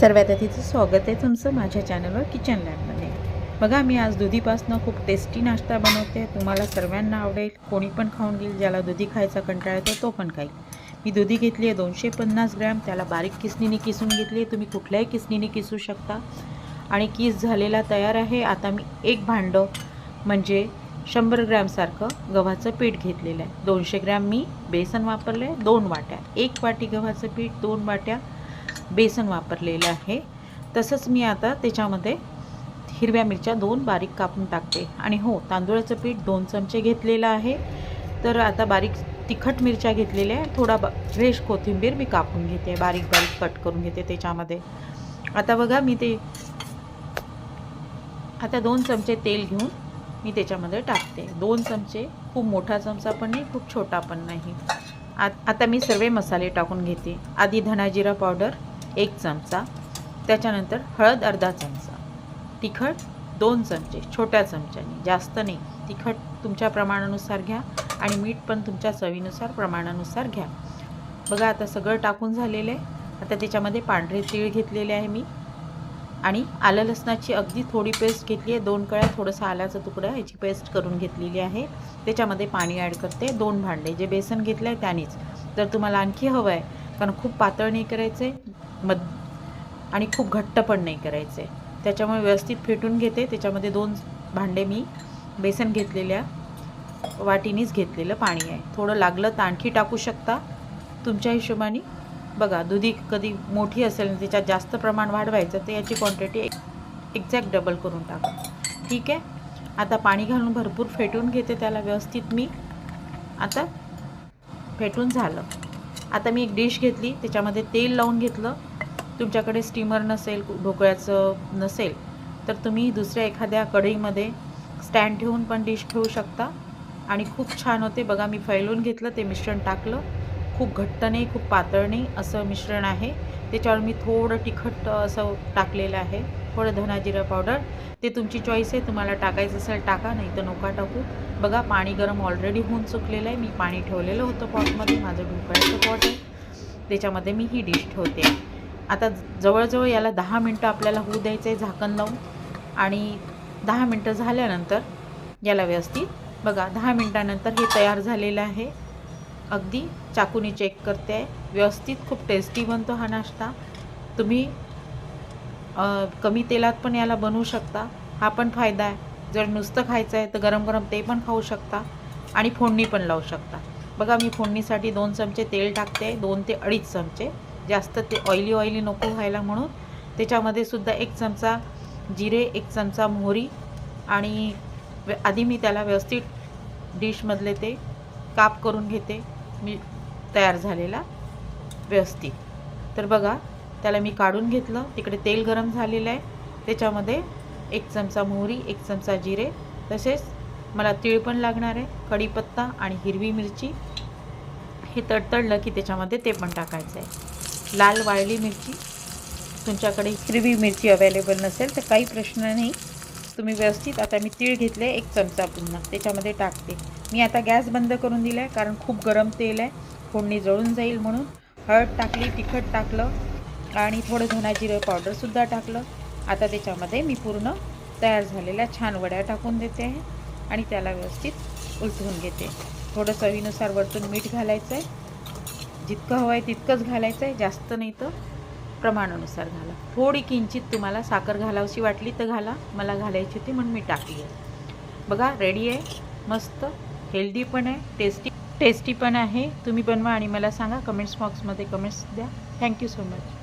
सर्वात आधीचं स्वागत आहे तुमचं माझ्या चॅनलवर किचन लॅबमध्ये. बघा मी आज दुधीपासनं खूप टेस्टी नाश्ता बनवते. तुम्हाला सर्वांना आवडेल. कोणी पण खाऊन घेईल ज्याला दुधी खायचा कंटाळा येतो तो पण खाईल. मी दुधी घेतली आहे दोनशे पन्नास ग्रॅम. त्याला बारीक किसणीने किसून घेतली आहे. तुम्ही कुठल्याही किसणीने किसू शकता. आणि किस झालेला तयार आहे. आता मी एक भांडं म्हणजे शंभर ग्रॅमसारखं गव्हाचं पीठ घेतलेलं आहे. दोनशे ग्रॅम मी बेसन वापरलं आहे दोन वाट्या. एक वाटी गव्हाचं पीठ दोन वाट्या बेसन वापरलेलं आहे. तसंच मी आता त्याच्यामध्ये हिरव्या मिरच्या दोन बारीक कापून टाकते. आणि हो तांदूळाचं पीठ दोन चमचे घेतलेलं आहे. तर आता बारीक तिखट मिरच्या घेतलेल्या आहे थोडा ब फ्रेश कोथिंबीर मी कापून घेते. बारीक बारीक कट करून घेते त्याच्यामध्ये. आता बघा मी ते आता दोन चमचे तेल घेऊन मी त्याच्यामध्ये टाकते. दोन चमचे खूप मोठा चमचा पण नाही खूप छोटा पण नाही. आत आता मी सर्व मसाले टाकून घेते. आधी धनाजिरा पावडर एक चमचा त्याच्यानंतर हळद अर्धा चमचा. तिखट दोन चमचे छोट्या चमच्याने जास्त नाही. तिखट तुमच्या प्रमाणानुसार घ्या आणि मीठ पण तुमच्या चवीनुसार प्रमाणानुसार घ्या. बघा आता सगळं टाकून झालेलं आहे. आता त्याच्यामध्ये पांढरे तीळ घेतलेले आहे मी. आणि आलं लसणाची अगदी थोडी पेस्ट घेतली आहे. दोन कळ्या थोडंसं आल्याचा तुकडा ह्याची पेस्ट करून घेतलेली आहे. त्याच्यामध्ये पाणी ॲड करते. दोन भांडे. जे बेसन घेतलं आहे त्यानेच. जर तुम्हाला आणखी हवं आहे. कारण खूप पातळ नाही करायचं आहे मद आणि खूप घट्ट पण नाही करायचं. आहे त्याच्यामुळे व्यवस्थित फेटून घेते. त्याच्यामध्ये दोन भांडे मी बेसन घेतलेल्या वाटीनीच घेतलेलं पाणी आहे. थोडं लागलं तर आणखी टाकू शकता. तुमच्या हिशोबाने बघा दुधी कधी मोठी असेल आणि त्याच्यात जास्त प्रमाण वाढवायचं तर याची क्वांटिटी एक्झॅक्ट डबल करून टाका. ठीक आहे? आता पाणी घालून भरपूर फेटून घेते त्याला व्यवस्थित मी. आता फेटून झालं. आता मी एक डिश घेतली. त्याच्यामध्ये तेल लावून घेतलं. तुमच्याकडे स्टीमर नसेल ढोकळ्याचं नसेल तर तुम्ही दुसऱ्या एखाद्या कढईमध्ये स्टँड ठेवून पण डिश ठेवू शकता. आणि खूप छान होते. बघा मी फैलून घेतलं ते मिश्रण टाकलं. खूप घट्ट नाही खूप पातळ नाही असं मिश्रण आहे. त्याच्यावर मी थोडं तिखट असं टाकलेलं आहे. थोडं धना जिरा पावडर ते तुमची चॉईस आहे. तुम्हाला टाकायचं असेल टाका. नाही तर नका टाकू. बघा पाणी गरम ऑलरेडी होऊन चुकलेलं आहे. मी पाणी ठेवलेलं होतं पॉटमध्ये माझं ढोकळ्याचं पॉट आहे. त्याच्यामध्ये मी ही डिश ठेवते. आता जवळजवळ याला दहा मिनटं आपल्याला होऊ द्यायचं आहे झाकण लावून. आणि दहा मिनटं झाल्यानंतर याला व्यवस्थित बघा दहा मिनटानंतर हे तयार झालेलं आहे. अगदी चाकूनी चेक करते. आहे व्यवस्थित खूप टेस्टी बनतो हा नाश्ता. तुम्ही कमी तेलात पण याला बनवू शकता. हा पण फायदा आहे. जर नुसतं खायचं आहे तर गरम गरम ते पण खाऊ शकता आणि फोडणी पण लावू शकता. बघा मी फोडणीसाठी दोन चमचे तेल टाकते दोन ते अडीच चमचे. जास्त ते ऑइली ऑइली नको व्हायला म्हणून त्याच्यामध्ये सुद्धा एक चमचा जिरे एक चमचा मोहरी आणि आधी मी त्याला व्यवस्थित डिशमधले ते काप करून घेते. मी तयार झालेला व्यवस्थित. तर बघा त्याला मी काढून घेतलं. तिकडे तेल गरम झालेलं आहे. त्याच्यामध्ये एक चमचा मोहरी एक चमचा जिरे तसेच मला तीळ पण लागणार आहे कढीपत्ता आणि हिरवी मिरची. हे तडतडलं की त्याच्यामध्ये ते पण टाकायचं आहे. लाल वाळली मिरची. तुमच्याकडे हिरवी मिरची अवेलेबल नसेल तर काही प्रश्न नाही. तुम्ही व्यवस्थित आता मी तीळ घेतले एक चमचा पुन्हा. त्याच्यामध्ये टाकते. मी आता गॅस बंद करून दिला आहे कारण खूप गरम तेल आहे. फोडणी जळून जाईल म्हणून. हळद टाकली तिखट टाकलं आणि थोडं धना जिरं पावडरसुद्धा टाकलं. आता त्याच्यामध्ये मी पूर्ण तयार झालेल्या छान वड्या टाकून देते आहे आणि त्याला व्यवस्थित उलटवून घेते. थोडं चवीनुसार वरतून मीठ घालायचं आहे जितकं हवं आहे तितकंच घालायचं आहे जास्त नाही तर प्रमाणानुसार घाला. थोडी किंचित तुम्हाला साखर घालावशी वाटली तर घाला मला घालायची होती म्हणून मी टाकली. आहे बघा रेडी आहे मस्त हेल्दी पण आहे टेस्टी टेस्टी पण आहे. तुम्ही बनवा आणि मला सांगा कमेंट्स बॉक्समध्ये कमेंट्स द्या. Thank you so much